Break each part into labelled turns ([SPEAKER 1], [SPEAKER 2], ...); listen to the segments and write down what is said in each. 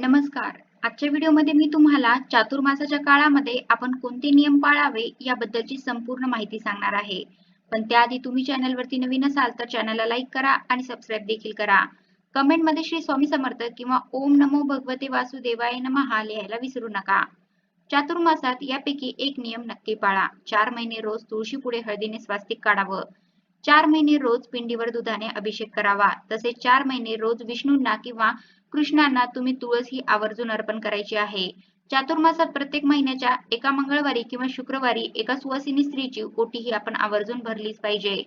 [SPEAKER 1] नमस्कार. आजच्या व्हिडिओमध्ये मी तुम्हाला चातुर्मासाच्या काळामध्ये आपण कोणते नियम पाळावे याबद्दलची संपूर्ण माहिती सांगणार आहे. पण त्याआधी तुम्ही चॅनलवरती नवीन असाल तर चॅनलला लाईक करा आणि सबस्क्राईब देखील करा. कमेंटमध्ये श्री स्वामी समर्थ किंवा ओम नमो भगवते वासुदेवाय नमहा लिहायला विसरू नका. चातुर्मासात यापैकी एक नियम नक्की पाळा. चार महिने रोज तुळशी पुढे हळदीने स्वास्तिक काढावं. चार महिने रोज पिंडीवर दुधाने अभिषेक करावा. तसेच चार महिने रोज विष्णूंना किंवा कृष्णांना तुम्ही तुळस ही आवर्जून अर्पण करायची आहे. चातुर्मासात प्रत्येक महिन्याच्या एका मंगळवारी किंवा शुक्रवारी एका सुवासिनी स्त्रीची ओटी ही आपण आवर्जून भरलीच पाहिजे.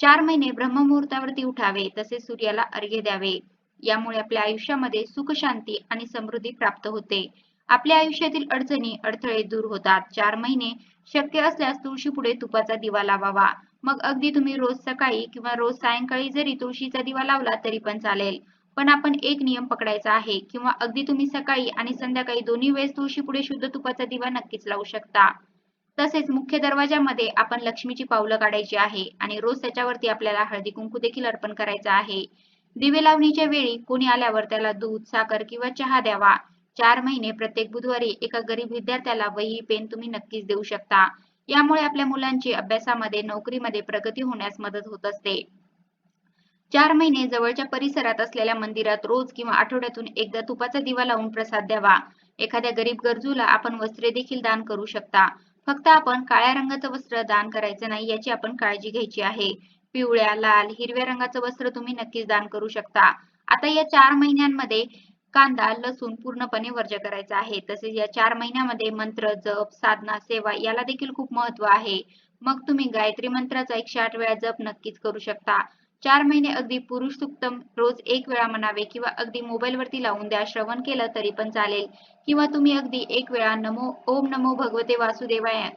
[SPEAKER 1] चार महिने ब्रह्ममुहूर्तावरती उठावे तसेच सूर्याला अर्घ्य द्यावे. यामुळे आपल्या आयुष्यामध्ये सुख शांती आणि समृद्धी प्राप्त होते. आपल्या आयुष्यातील अडचणी अडथळे दूर होतात. चार महिने शक्य असल्यास तुळशी पुढे तुपाचा दिवा लावावा. मग अगदी तुम्ही रोज सकाळी किंवा रोज सायंकाळी जरी तुळशीचा दिवा लावला तरी पण चालेल. पण आपण एक नियम पकडायचा आहे किंवा अगदी तुम्ही सकाळी आणि संध्याकाळी दोन्ही वेळेस तुळशी पुढे शुद्ध तुपाचा दिवा नक्कीच लावू शकता. तसेच मुख्य दरवाजामध्ये आपण लक्ष्मीची पावलं काढायची आहे आणि रोज त्याच्यावरती आपल्याला हळदी कुंकू देखील अर्पण करायचा आहे. दिवे लावणीच्या वेळी कोणी आल्यावर त्याला दूध साखर किंवा चहा द्यावा. चार महिने प्रत्येक बुधवारी एका गरीब विद्यार्थ्याला वही पेन तुम्ही नक्कीच देऊ शकता. यामुळे आपल्या मुलांची अभ्यासामध्ये नोकरीमध्ये प्रगती होण्यास मदत होत असते. चार महिने जवळच्या परिसरात असलेल्या मंदिरात रोज किंवा आठवड्यातून एकदा तुपाचा दिवा लावून प्रसाद द्यावा. एखाद्या गरीब गरजूला आपण वस्त्रे देखील दान करू शकता. फक्त आपण काळ्या रंगाचं वस्त्र दान करायचं नाही याची आपण काळजी घ्यायची आहे. पिवळ्या लाल हिरव्या रंगाचं वस्त्र तुम्ही नक्कीच दान करू शकता. आता या चार महिन्यांमध्ये कांदा लसूण पूर्णपणे वर्ज करायचा आहे. तसेच या चार महिन्यामध्ये मंत्र जप साधना सेवा याला देखील खूप महत्त्व आहे. मग तुम्ही गायत्री मंत्राचा एकशे आठ वेळा जप नक्कीच करू शकता. चार महिने अगदी पुरुष सुक्तम रोज एक वेळा म्हणावे किंवा अगदी मोबाईल वरती लावून द्या श्रवण केलं तरी पण चालेल. किंवा तुम्ही अगदी एक वेळा नमो ओम नमो भगवते वासुदेवाय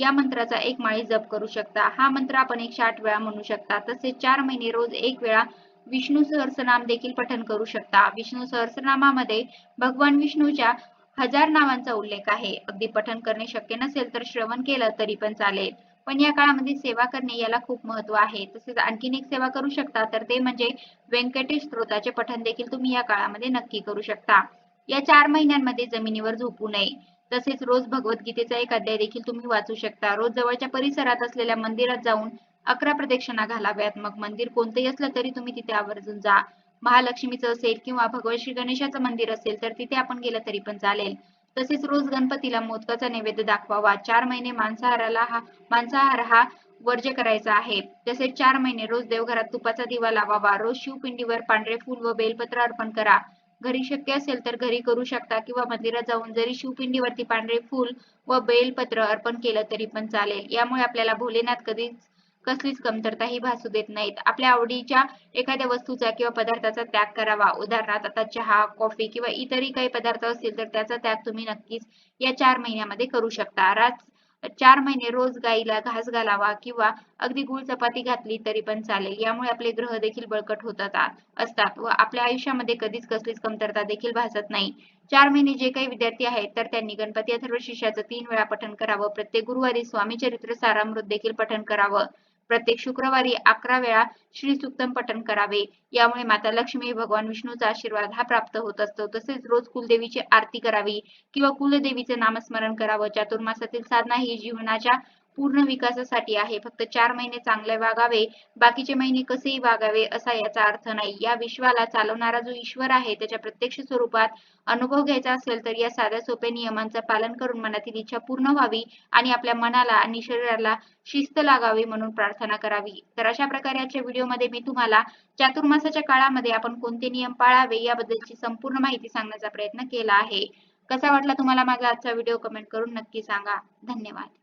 [SPEAKER 1] या मंत्राचा एक माळी जप करू शकता. हा मंत्र आपण एकशे आठ वेळा म्हणू शकता. तसेच चार महिने रोज एक वेळा विष्णू सहस्रनाम देखील पठन करू शकता. विष्णू सहस्रनामामध्ये भगवान विष्णूच्या हजार नावांचा उल्लेख आहे. अगदी पठन करणे शक्य नसेल तर श्रवण केलं तरी पण चालेल. पण या काळामध्ये सेवा करणे याला खूप महत्त्व आहे. तसेच आणखीन एक सेवा करू शकता तर ते म्हणजे व्यंकटेश स्त्रोताचे पठण देखील तुम्ही या काळामध्ये नक्की करू शकता. या चार महिन्यांमध्ये जमिनीवर झोपू नये. तसेच रोज भगवद्गीतेचा एक अध्याय देखील तुम्ही वाचू शकता. रोज जवळच्या परिसरात असलेल्या मंदिरात जाऊन अकरा प्रदक्षिणा घालाव्यात. मग मंदिर कोणतंही असलं तरी तुम्ही तिथे आवर्जून जा. महालक्ष्मीचं असेल किंवा भगवान श्री गणेशाचं मंदिर असेल तर तिथे आपण गेलं तरी पण चालेल. तसेच रोज गणपतीला मोदकाचा नैवेद्य दाखवावा. चार महिने मांसाहाराला हा मांसाहार हा वर्ज्य करायचा आहे. तसेच चार महिने रोज देवघरात तुपाचा दिवा लावावा रोज शिवपिंडीवर पांढरे फुल व बेलपत्र अर्पण करा. घरी शक्य असेल तर घरी करू शकता किंवा मंदिरात जाऊन जरी शिवपिंडीवरती पांढरे फूल व बेलपत्र अर्पण केलं तरी पण चालेल. यामुळे आपल्याला भोलेनाथ कधीच कसलीच कमतरता ही भासू देत नाहीत. आपल्या आवडीच्या एखाद्या वस्तूचा किंवा पदार्थाचा त्याग करावा. उदाहरणार्थ आता चहा कॉफी किंवा इतरही काही पदार्थ असतील तर त्याचा त्याग तुम्ही नक्कीच या चार महिन्यामध्ये करू शकता. रात चार महिने रोज गाईला घास घालावा किंवा अगदी गुळ चपाती घातली तरी पण चालेल. यामुळे आपले ग्रह देखील बळकट होतात असतात व आपल्या आयुष्यामध्ये कधीच कसलीच कमतरता देखील भासत नाही. चार महिने जे काही विद्यार्थी आहेत तर त्यांनी गणपती अथर्व शिष्याचं तीन वेळा पठण करावं. प्रत्येक गुरुवारी स्वामी चरित्र सारामृत देखील पठण करावं. प्रत्येक शुक्रवारी अकरा वेळा श्री सुक्तम पठण करावे. यामुळे माता लक्ष्मी भगवान विष्णूचा आशीर्वाद हा प्राप्त होत असतो. तसेच रोज कुलदेवीची आरती करावी किंवा कुलदेवीचे नामस्मरण करावं. चातुर्मासातील साधना ही जीवनाच्या पूर्ण विकासासाठी आहे. फक्त चार महिने चांगले वागावे बाकीचे महिने कसेही वागावे असा याचा अर्थ नाही. या विश्वाला चालवणारा जो ईश्वर आहे त्याच्या प्रत्यक्ष स्वरूपात अनुभव घ्यायचा असेल तर या साध्या सोप्या नियमांचं पालन करून मनातील इच्छा पूर्ण व्हावी आणि आपल्या मनाला आणि शरीराला शिस्त लागावी म्हणून प्रार्थना करावी. तर अशा प्रकारे आजच्या व्हिडिओमध्ये मी तुम्हाला चातुर्मासाच्या काळामध्ये आपण कोणते नियम पाळावे याबद्दलची संपूर्ण माहिती सांगण्याचा प्रयत्न केला आहे. कसा वाटला तुम्हाला माझा आजचा व्हिडिओ कमेंट करून नक्की सांगा. धन्यवाद.